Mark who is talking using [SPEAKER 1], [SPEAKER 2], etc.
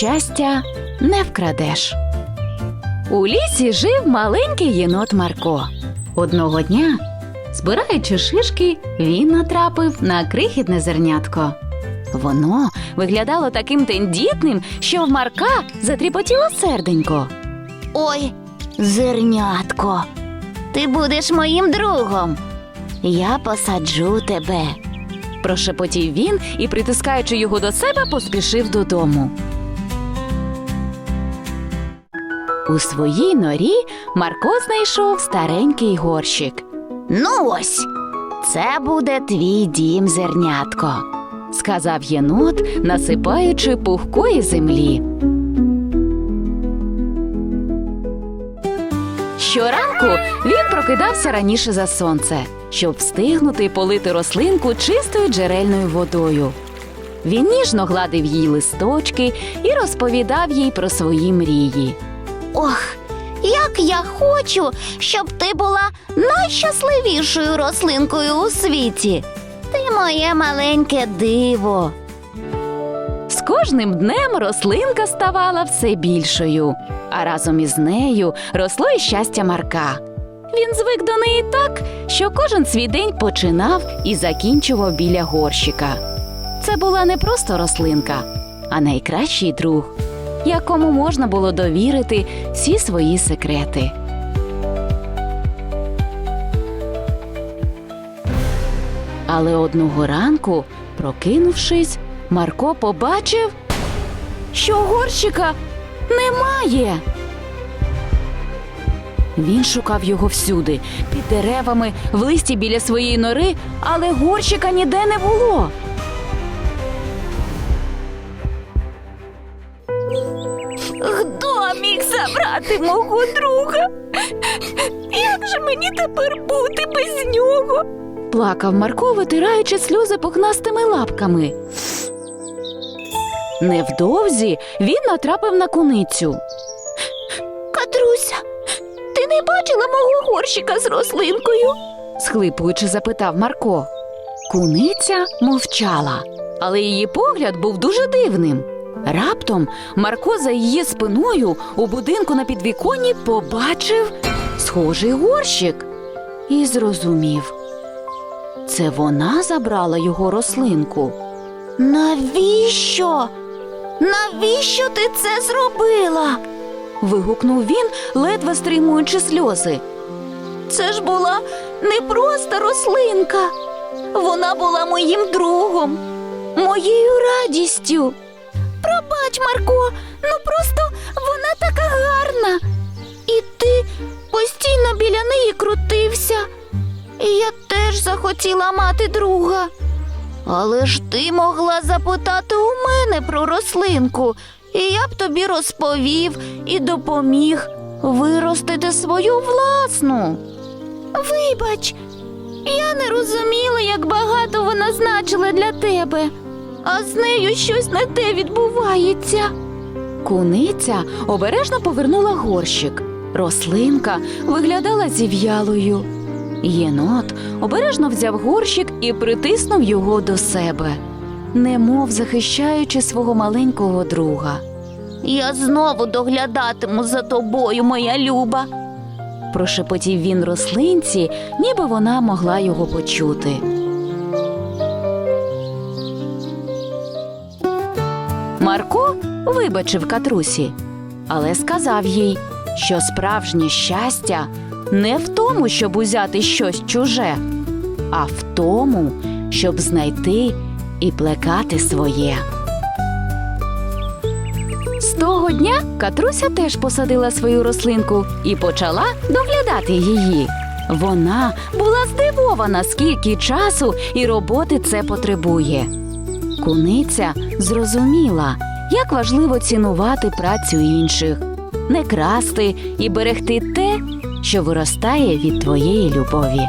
[SPEAKER 1] щастя не вкрадеш. У лісі жив маленький єнот Марко. Одного дня, збираючи шишки, він натрапив на крихітне зернятко. Воно виглядало таким тендітним, що в Марка затріпотіло серденько.
[SPEAKER 2] Ой, зернятко, ти будеш моїм другом. Я посаджу тебе.
[SPEAKER 1] Прошепотів він і, притискаючи його до себе, поспішив додому. У своїй норі Марко знайшов старенький горщик.
[SPEAKER 2] Ну ось, це буде твій дім, зернятко.
[SPEAKER 1] сказав єнот, насипаючи пухкої землі. Щоранку він прокидався раніше за сонце, щоб встигнути полити рослинку чистою джерельною водою. Він ніжно гладив їй листочки і розповідав їй про свої мрії.
[SPEAKER 2] Ох, як я хочу, щоб ти була найщасливішою рослинкою у світі. Ти моє маленьке диво.
[SPEAKER 1] З кожним днем рослинка ставала все більшою, а разом із нею росло і щастя Марка. Він звик до неї так, що кожен свій день починав і закінчував біля горщика. Це була не просто рослинка, а найкращий друг, якому можна було довірити всі свої секрети. Але одного ранку, прокинувшись, Марко побачив, що горщика немає. Він шукав його всюди, під деревами, в листі біля своєї нори, але горщика ніде не було.
[SPEAKER 2] Хто міг забрати мого друга? Як же мені тепер бути без нього?
[SPEAKER 1] Плакав Марко, витираючи сльози пухнастими лапками. Невдовзі він натрапив на куницю.
[SPEAKER 2] Катруся, ти не бачила мого горщика з рослинкою?
[SPEAKER 1] схлипуючи, запитав Марко. Куниця мовчала, але її погляд був дуже дивним. Раптом Марко за її спиною у будинку на підвіконні побачив схожий горщик і зрозумів. Це вона забрала його рослинку.
[SPEAKER 2] Навіщо? Навіщо ти це зробила?
[SPEAKER 1] вигукнув він, ледве стримуючи сльози.
[SPEAKER 2] Це ж була не просто рослинка. Вона була моїм другом, моєю радістю. Пробач, Марко, ну просто вона така гарна. І ти постійно біля неї крутився. І я теж захотіла мати друга. Але ж ти могла запитати у мене про рослинку, і я б тобі розповів і допоміг виростити свою власну. Вибач, я не розуміла, як багато вона значила для тебе, а з нею щось не те відбувається.
[SPEAKER 1] Куниця обережно повернула горщик. Рослинка виглядала зів'ялою. Єнот обережно взяв горщик і притиснув його до себе, немов захищаючи свого маленького друга.
[SPEAKER 2] Я знову доглядатиму за тобою, моя люба.
[SPEAKER 1] Прошепотів він рослинці, ніби вона могла його почути. Марко вибачив катрусі, але сказав їй, що справжнє щастя не в тому, щоб узяти щось чуже, а в тому, щоб знайти і плекати своє. З того дня Катруся теж посадила свою рослинку і почала доглядати її. Вона була здивована, скільки часу і роботи це потребує. Куниця зрозуміла, як важливо цінувати працю інших, не красти і берегти те, що виростає від твоєї любові.